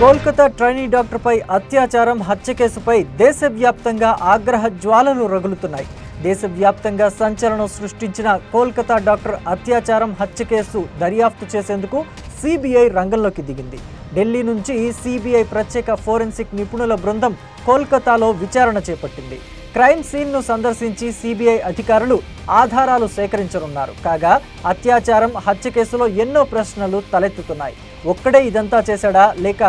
Kolkata trainee డాక్టర్పై అత్యాచారం హత్య కేసుపై దేశవ్యాప్తంగా ఆగ్రహ జ్వాలలు రగులుతున్నాయి. దేశవ్యాప్తంగా సంచలనం సృష్టించిన కోల్కతా డాక్టర్ అత్యాచారం హత్య కేసు దర్యాప్తు చేసేందుకు సిబిఐ రంగంలోకి దిగింది. ఢిల్లీ నుంచి సిబిఐ ప్రత్యేక ఫోరెన్సిక్ నిపుణుల బృందం కోల్కతాలో విచారణ చేపట్టింది. క్రైమ్ సీన్ను సందర్శించి సిబిఐ అధికారులు ఆధారాలు సేకరించనున్నారు. కాగా అత్యాచారం హత్య కేసులో ఎన్నో ప్రశ్నలు తలెత్తుతున్నాయి. ఒక్కడే ఇదంతా చేశాడా? లేక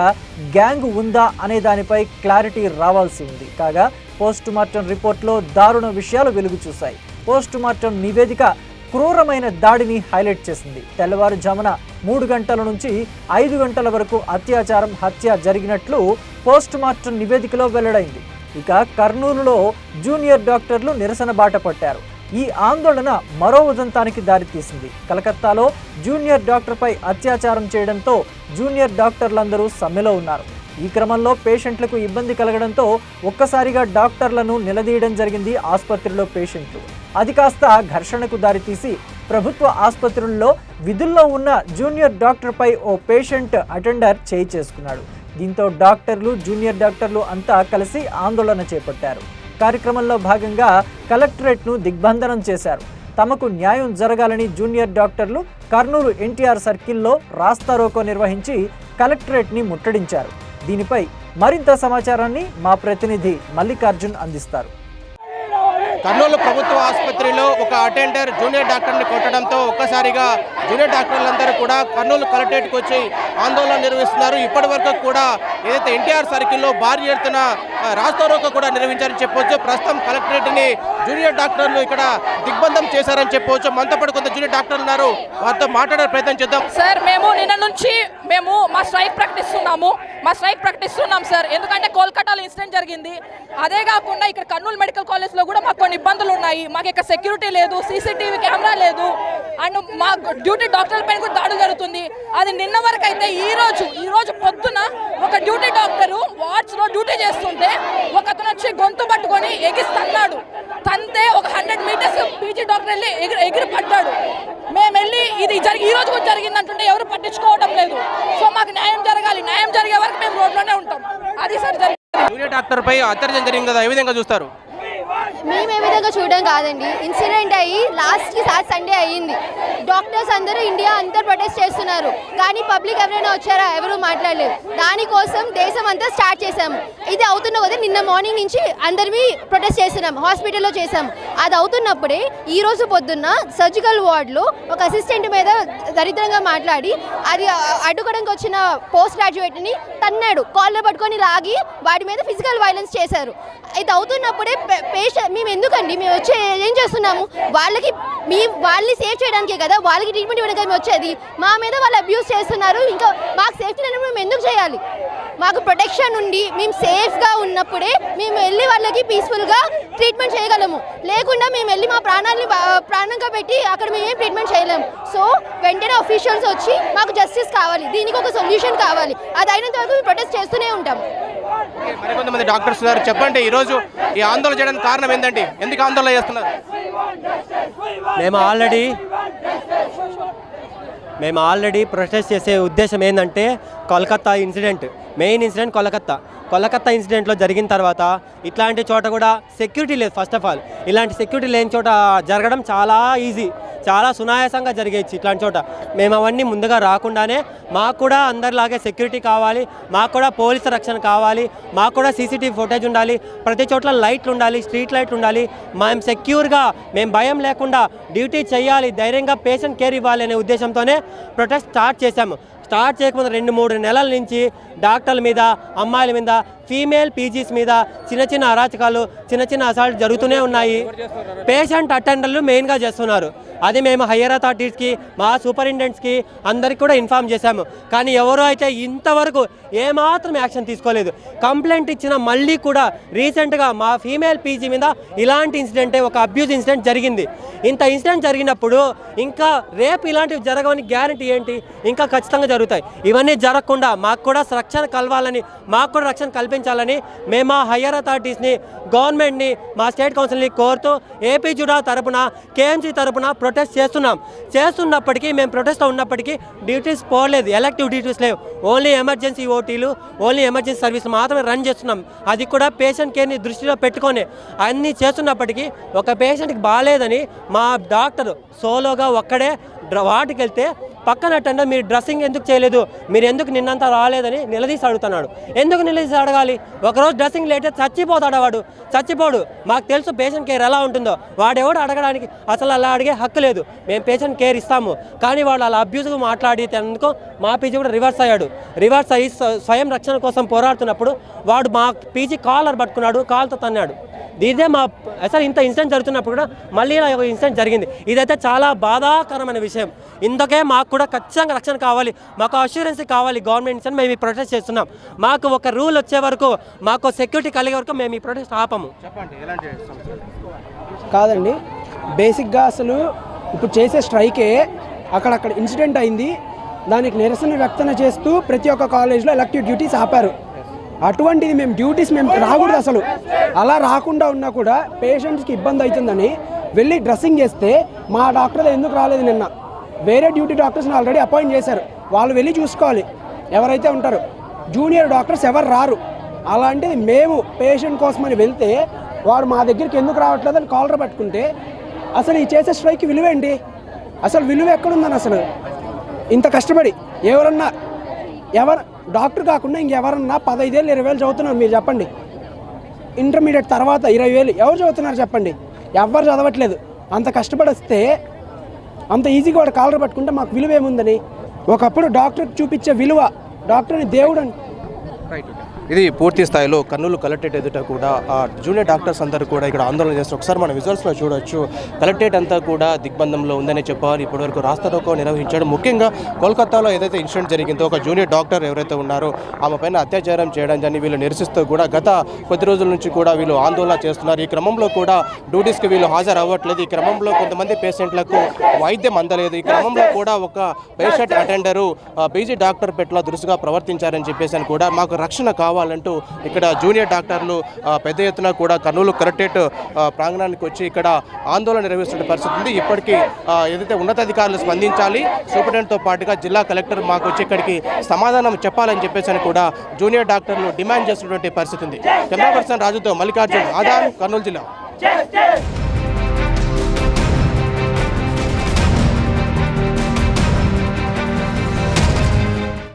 గ్యాంగ్ ఉందా అనే దానిపై క్లారిటీ రావాల్సి ఉంది. కాగా పోస్ట్ మార్టం రిపోర్ట్లో దారుణ విషయాలు వెలుగు చూశాయి. పోస్ట్ మార్టం నివేదిక క్రూరమైన దాడిని హైలైట్ చేసింది. తెల్లవారుజామున మూడు గంటల నుంచి ఐదు గంటల వరకు అత్యాచారం హత్య జరిగినట్లు పోస్ట్ మార్టం నివేదికలో వెల్లడైంది. ఇక కర్నూలులో జూనియర్ డాక్టర్లు నిరసన బాట పట్టారు. ఈ ఆందోళన మరో ఉదంతానికి దారితీసింది. కలకత్తాలో జూనియర్ డాక్టర్పై అత్యాచారం చేయడంతో జూనియర్ డాక్టర్లందరూ సమ్మెలో ఉన్నారు. ఈ క్రమంలో పేషెంట్లకు ఇబ్బంది కలగడంతో ఒక్కసారిగా డాక్టర్లను నిలదీయడం జరిగింది ఆసుపత్రిలో పేషెంట్లు. అది కాస్త ఘర్షణకు దారితీసి ప్రభుత్వ ఆసుపత్రుల్లో విధుల్లో ఉన్న జూనియర్ డాక్టర్పై ఓ పేషెంట్ అటెండర్ చేయి చేసుకున్నాడు. దీంతో డాక్టర్లు జూనియర్ డాక్టర్లు అంతా కలిసి ఆందోళన చేపట్టారు. కార్యక్రమంలో భాగంగా కలెక్టరేట్ను దిగ్బంధనం చేశారు. తమకు న్యాయం జరగాలని జూనియర్ డాక్టర్లు కర్నూలు ఎన్టీఆర్ సర్కిల్లో రాస్తారోకో నిర్వహించి కలెక్టరేట్ని ముట్టడించారు. దీనిపై మరింత సమాచారాన్ని మా ప్రతినిధి మల్లికార్జున్ అందిస్తారు. కర్నూలు ప్రభుత్వ ఆసుపత్రిలో ఒక అటెండర్ జూనియర్ డాక్టర్ని కొట్టడంతో ఒక్కసారిగా జూనియర్ డాక్టర్లందరూ కూడా కర్నూలు కలెక్టరేట్కి వచ్చి ఆందోళన నిర్వహిస్తున్నారు. ఇప్పటి వరకు కూడా ఏదైతే ఎన్టీఆర్ సర్కిల్లో భారీ ఎత్తున ఆ, రాస్తారోకో కూడా నిర్వహించారని చెప్పవచ్చు ప్రస్తుతం కలెక్టరేట్ని జూనియర్ డాక్టర్లు ఇక్కడ దిగ్బంధం చేశారని చెప్పవచ్చు మనతో పాటు కొంత జూనియర్ డాక్టర్లు ఉన్నారు. వారితో మాట్లాడే ప్రయత్నం చేద్దాం. సార్ మేము నిన్న నుంచి మేము మా స్ట్రైక్ ప్రకటిస్తున్నాము. మా స్ట్రైక్ ప్రకటిస్తున్నాం సార్. ఎందుకంటే కోల్కతాలో ఇన్సిడెంట్ జరిగింది. అదే కాకుండా ఇక్కడ కర్నూలు మెడికల్ కాలేజ్లో కూడా మాకు కొన్ని ఇబ్బందులు ఉన్నాయి. మాకు ఇక్కడ సెక్యూరిటీ లేదు సీసీటీవీ కెమెరా లేదు. అండ్ మా డ్యూటీ డాక్టర్ల పైన కూడా దాడులు జరుగుతుంది. అది నిన్న వరకు అయితే ఈ రోజు ఈ రోజు పొద్దున ఒక డ్యూటీ డాక్టరు వార్డ్స్లో డ్యూటీ చేస్తుంటే ఒక అతను వచ్చి గొంతు పట్టుకొని ఎగిస్తన్నాడు తంతే ఒక హండ్రెడ్ మీటర్స్ పీజీ డాక్టర్ వెళ్ళి ఎగిరి ఎగిరి పడ్డాడు. మేము వెళ్ళి ఇది జరిగి ఈ రోజు కూడా జరిగింది అంటుంటే ఎవరు పట్టించుకోవడం లేదు. సో మాకు న్యాయం జరగాలి. న్యాయం జరిగే వరకు మేము రోడ్లోనే ఉంటాం. అది సార్ జరిగింది డాక్టర్ పై అత్యాచారం జరిగింది కదా ఏ విధంగా చూస్తారు? మేము ఏ విధంగా చూడడం కాదండి. ఇన్సిడెంట్ అయ్యి లాస్ట్కి సార్ సండే అయ్యింది. డాక్టర్స్ అందరూ ఇండియా అంతా ప్రొటెస్ట్ చేస్తున్నారు. కానీ పబ్లిక్ ఎవరైనా వచ్చారా? ఎవరు మాట్లాడలేదు. దానికోసం దేశం అంతా స్టార్ట్ చేశాము. ఇది అవుతున్న కదా నిన్న మార్నింగ్ నుంచి అందరివి ప్రొటెస్ట్ చేస్తున్నాం హాస్పిటల్లో చేసాం అది అవుతున్నప్పుడే ఈరోజు పొద్దున్న సర్జికల్ వార్డ్లో ఒక అసిస్టెంట్ మీద దరిద్రంగా మాట్లాడి అది అడ్డుకోవడానికి వచ్చిన పోస్ట్ గ్రాడ్యుయేట్ని తన్నాడు. కాలర్ పట్టుకొని లాగి వాడి మీద ఫిజికల్ వైలెన్స్ చేశారు. ఇది అవుతున్నప్పుడే పేషెంట్ మేము ఎందుకండి మేము వచ్చే ఏం చేస్తున్నాము? వాళ్ళకి మీ వాళ్ళని సేవ్ చేయడానికే కదా? వాళ్ళకి ట్రీట్మెంట్ ఇవ్వడానికి మేము వచ్చేది? మా మీద వాళ్ళు అబ్యూస్ చేస్తున్నారు. ఇంకా మాకు సేఫ్టీ లేనప్పుడు మేము ఎందుకు చేయాలి? మాకు ప్రొటెక్షన్ ఉండి మేము సేఫ్గా ఉన్నప్పుడే మేము వెళ్ళి వాళ్ళకి పీస్ఫుల్గా ట్రీట్మెంట్ చేయగలము. లేకుండా మేము వెళ్ళి మా ప్రాణాన్ని బా- ప్రాణంగా పెట్టి అక్కడ మేము ఏం ట్రీట్మెంట్ చేయలేము. సో వెంటనే అఫీషియల్స్ వచ్చి మాకు జస్టిస్ కావాలి. దీనికి ఒక సొల్యూషన్ కావాలి. అది అయినంత వరకు మేము ప్రొటెస్ట్ చేస్తూనే ఉంటాము ఓకే, మరికొంతమంది డాక్టర్స్ ఉన్నారు. చెప్పండి ఈరోజు ఈ ఆందోళన చేయడానికి కారణం ఏంటండి ఎందుకు ఆందోళన చేస్తున్నారు? మేము ఆల్రెడీ మేము ఆల్రెడీ ప్రొటెస్ట్ చేసే ఉద్దేశం ఏంటంటే Kolkata incident. Main incident Kolkata. Kolkata ఇన్సిడెంట్లో జరిగిన తర్వాత ఇట్లాంటి చోట కూడా సెక్యూరిటీ లేదు ఫస్ట్ ఆఫ్ ఆల్ ఇలాంటి సెక్యూరిటీ లేని చోట జరగడం చాలా ఈజీ చాలా సునాయాసంగా జరిగేచ్చు ఇట్లాంటి చోట. మేము అవన్నీ ముందుగా రాకుండానే మాకు కూడా అందరిలాగే సెక్యూరిటీ కావాలి మాకు కూడా పోలీసు రక్షణ కావాలి మాకు కూడా సీసీటీవీ ఫుటేజ్ ఉండాలి ప్రతి చోట్ల లైట్లు ఉండాలి స్ట్రీట్ లైట్లు ఉండాలి. మేము సెక్యూర్గా మేము భయం లేకుండా డ్యూటీ చేయాలి ధైర్యంగా పేషెంట్ కేర్ ఇవ్వాలి అనే ఉద్దేశంతోనే ప్రొటెస్ట్ స్టార్ట్ చేశాము. స్టార్ట్ చేయకముందు రెండు మూడు నెలల నుంచి డాక్టర్ల మీద అమ్మాయిల మీద ఫీమేల్ పీజీస్ మీద చిన్న చిన్న అరాచకాలు చిన్న చిన్న అసాల్ట్ జరుగుతూనే ఉన్నాయి. పేషెంట్ అటెండర్లు మెయిన్గా చేస్తున్నారు. అది మేము హయ్యర్ అథారిటీస్కి మా సూపరింటెండెంట్స్కి అందరికి కూడా ఇన్ఫామ్ చేశాము. కానీ ఎవరు అయితే ఇంతవరకు ఏమాత్రం యాక్షన్ తీసుకోలేదు. కంప్లైంట్ ఇచ్చిన మళ్ళీ కూడా రీసెంట్గా మా ఫీమేల్ పీజీ మీద ఇలాంటి ఇన్సిడెంటే ఒక అబ్యూజ్ ఇన్సిడెంట్ జరిగింది. ఇంత ఇన్సిడెంట్ జరిగినప్పుడు ఇంకా రేపు ఇలాంటివి జరగవని గ్యారంటీ ఏంటి? ఇంకా ఖచ్చితంగా జరుగుతాయి. ఇవన్నీ జరగకుండా మాకు కూడా రక్షణ కలవాలని మాకు కూడా రక్షణ కల్పించాలని మేము మా హయ్యర్ అథారిటీస్ని గవర్నమెంట్ని మా స్టేట్ కౌన్సిల్ని కోరుతూ ఏపీ జుడా తరపున కేఎంసీ తరపున ప్రొటెస్ట్ చేస్తున్నాం. చేస్తున్నప్పటికీ మేము ప్రొటెస్ట్లో ఉన్నప్పటికీ డ్యూటీస్ పోలేదు. ఎలక్టివ్ డ్యూటీస్ లేవు. ఓన్లీ ఎమర్జెన్సీ ఓటీలు ఓన్లీ ఎమర్జెన్సీ సర్వీస్ మాత్రమే రన్ చేస్తున్నాం. అది కూడా పేషెంట్ కేర్ని దృష్టిలో పెట్టుకొని. అన్నీ చేస్తున్నప్పటికీ ఒక పేషెంట్కి బాగాలేదని మా డాక్టర్ సోలోగా ఒక్కడే డ్ర- వెళ్తే పక్కన అటెండర్ మీరు డ్రెస్సింగ్ ఎందుకు చేయలేదు? మీరు ఎందుకు నిన్నంతా రాలేదని నిలదీసి అడుగుతున్నాడు. ఎందుకు నిలదీసి అడగాలి? ఒకరోజు డ్రెస్సింగ్ లేట్ చచ్చిపోతాడు వాడు? చచ్చిపోడు. మాకు తెలుసు పేషెంట్ కేర్ ఎలా ఉంటుందో. వాడెవడు అడగడానికి? అసలు అలా అడిగే హక్కు లేదు. మేము పేషెంట్ కేర్ ఇస్తాము. కానీ వాడు అలా అబ్యూజ్గా మాట్లాడి ఎందుకో మా పీజీ కూడా రివర్స్ అయ్యాడు. రివర్స్ అయ్యి స్వయం రక్షణ కోసం పోరాడుతున్నప్పుడు వాడు మా పీజీ కాలర్ పట్టుకున్నాడు కాల్తో తన్నాడు. ఇదే మా అసలు ఇంత ఇన్సిడెంట్ జరుగుతున్నప్పుడు కూడా మళ్ళీ ఇలా ఒక ఇన్సిడెంట్ జరిగింది. ఇదైతే చాలా బాధాకరమైన విషయం. ఇందుకే మాకు కూడా ఖచ్చితంగా రక్షణ కావాలి. మాకు అష్యూరెన్స్ కావాలి గవర్నమెంట్ నుంచి అని మేము ఈ ప్రొటెస్ట్ చేస్తున్నాం. మాకు ఒక రూల్ వచ్చే వరకు మాకు సెక్యూరిటీ కలిగే వరకు మేము ఈ ప్రొటెస్ట్ ఆపము. కాదండి. బేసిక్గా అసలు ఇప్పుడు చేసే స్ట్రైకే అక్కడక్కడ ఇన్సిడెంట్ అయింది. దానికి నిరసన వ్యక్తన చేస్తూ ప్రతి ఒక్క కాలేజ్లో ఎలక్టివ్ డ్యూటీస్ ఆపారు. అటువంటిది మేము డ్యూటీస్ మేము రాకూడదు అసలు. అలా రాకుండా ఉన్నా కూడా పేషెంట్స్కి ఇబ్బంది అవుతుందని వెళ్ళి డ్రెస్సింగ్ చేస్తే మా డాక్టర్ ఎందుకు రాలేదు నిన్న? వేరే డ్యూటీ డాక్టర్స్ని ఆల్రెడీ అపాయింట్ చేశారు. వాళ్ళు వెళ్ళి చూసుకోవాలి. ఎవరైతే ఉంటారో. జూనియర్ డాక్టర్స్ ఎవరు రారు. అలాంటిది మేము పేషెంట్ కోసమని వెళ్తే వాడు మా దగ్గరికి ఎందుకు రావట్లేదు అని కాలర్ పట్టుకుంటే అసలు ఈ చేసే స్ట్రైక్ విలువేంటి అసలు విలువ ఎక్కడుందని అసలు? ఇంత కష్టపడి ఎవరన్నా ఎవరు డాక్టర్ కాకుండా ఇంకెవరన్నా పదైదేళ్ళు ఇరవై వేలు చదువుతున్నారు మీరు చెప్పండి. ఇంటర్మీడియట్ తర్వాత ఇరవై వేలు ఎవరు చదువుతున్నారు చెప్పండి. ఎవరు చదవట్లేదు. అంత కష్టపడిస్తే అంత ఈజీగా వాడు కాలర్ పట్టుకుంటే మాకు విలువ ఏముందని ఒకప్పుడు డాక్టర్కి చూపించే విలువ డాక్టర్ని దేవుడు ఇది పూర్తి స్థాయిలో కర్నూలు కలెక్టరేట్ ఎదుట కూడా ఆ జూనియర్ డాక్టర్స్ అందరూ కూడా ఇక్కడ ఆందోళన చేస్తారు ఒకసారి మన విజువల్స్లో చూడొచ్చు కలెక్టరేట్ అంతా కూడా దిగ్బంధంలో ఉందని చెప్పాలి ఇప్పటివరకు రాస్తారోకో నిర్వహించాడు. ముఖ్యంగా కోల్కతాలో ఏదైతే ఇన్సిడెంట్ జరిగిందో ఒక జూనియర్ డాక్టర్ ఎవరైతే ఉన్నారో ఆమె పైన అత్యాచారం చేయడం కానీ వీళ్ళు నిరసిస్తూ కూడా గత కొద్ది రోజుల నుంచి కూడా వీళ్ళు ఆందోళన చేస్తున్నారు. ఈ క్రమంలో కూడా డ్యూటీస్కి వీళ్ళు హాజరు అవ్వట్లేదు ఈ క్రమంలో కొంతమంది పేషెంట్లకు వైద్యం అందలేదు. ఈ క్రమంలో కూడా ఒక పేషెంట్ అటెండరు పీజీ డాక్టర్ పెట్ల దురుసుగా ప్రవర్తించారని చెప్పేసి అని కూడా మాకు రక్షణ కావాలంటూ ఇక్కడ జూనియర్ డాక్టర్లు పెద్ద ఎత్తున కూడా కర్నూలు కలెక్టరేట్ ప్రాంగణానికి వచ్చి ఇక్కడ ఆందోళన నిర్వహిస్తున్న పరిస్థితి ఉంది. ఇప్పటికీ ఏదైతే ఉన్నతాధికారులు స్పందించాలి సూపరింటెండెంట్తో పాటుగా జిల్లా కలెక్టర్ మాకు వచ్చి ఇక్కడికి సమాధానం చెప్పాలని చెప్పేసి కూడా జూనియర్ డాక్టర్లు డిమాండ్ చేస్తున్నటువంటి పరిస్థితి ఉంది. కెమెరా పర్సన్ రాజుతో మల్లికార్జున్ ఆదాన్ కర్నూలు జిల్లా.